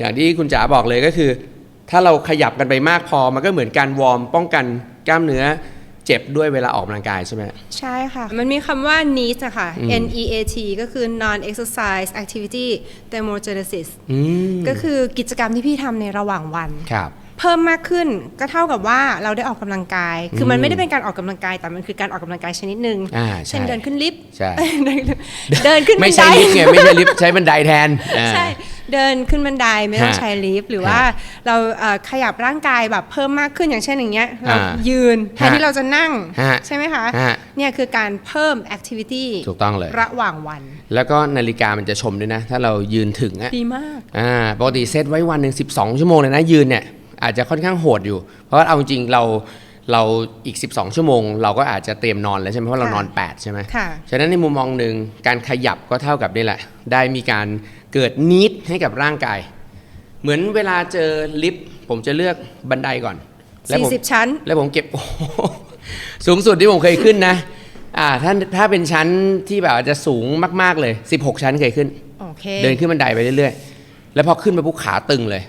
อย่างที่คุณจ๋าบอกเลยก็คือ ถ้าเราขยับกันไปมากพอมันก็เหมือนการวอร์มป้องกันกล้ามเนื้อเจ็บด้วยเวลาออกกำลังกายใช่ไหม ใช่ค่ะ มันมีคำว่า NEAT อะค่ะอืม N E A T ก็คือ non exercise activity thermogenesis อืมก็คือกิจกรรมที่พี่ทำในระหว่างวัน ครับ เพิ่มมากขึ้นก็เท่ากับว่าเราได้ออกกำลังกาย คือมันอืมไม่ได้เป็นการออกกำลังกายแต่มันคือการออกกำลังกายชนิดหนึ่งอ่าใช่เช่นเดินขึ้นลิฟต์ใช่เดินเดินขึ้นบัไม่นไดใช่ลิฟต์ไงไม่ใช่ลิฟต์ใช้บันไดแทนอ่าใช่เดินขึ้นบันไดไม่ต้องฮะใช้ลิฟต์หรือว่าเราเอ่อขยับร่างกายแบบเพิ่มมากขึ้นอย่างเช่นอย่างเงี้ยเราอ่ายืนแทนฮะที่เราจะนั่งฮะใช่ไหมคะฮะเนี่ยคือการเพิ่มแอคทิวิตี้ถูกต้องเลยระหว่างวัน แล้วก็นาฬิกามันจะชมด้วยนะ ถ้าเรายืนถึงอะดีมากอ่าปกติเซตไว้วันหนึ่ง12 ชั่วโมงเลยนะยืนเนี่ย อาจจะค่อนข้างโหดอยู่ เพราะว่าเอาจริงๆเราเราอีก 12 ชั่วโมง เราก็อาจจะเตรียมนอนแล้วใช่ไหมเพราะเราค่ะนอน 8 ใช่ไหมค่ะฉะนั้นในมุมมองหนึ่งการขยับก็เท่ากับนี่แหละ ได้มีการเกิดนิดให้กับร่างกาย เหมือนเวลาเจอลิฟต์ผมจะเลือกบันไดก่อนแล้วผม40ชั้น แล้วผมเก็บโอ้โหสูงสุดที่ผมเคยขึ้นนะอ่าถ้าถ้าเป็นชั้นที่แบบอาจจะสูงมาก ๆ เลย 16 ชั้นเคยขึ้นโอเคเดินขึ้นบันไดไปเรื่อย ๆ แล้วพอขึ้นมาปุ๊บขาตึงเลย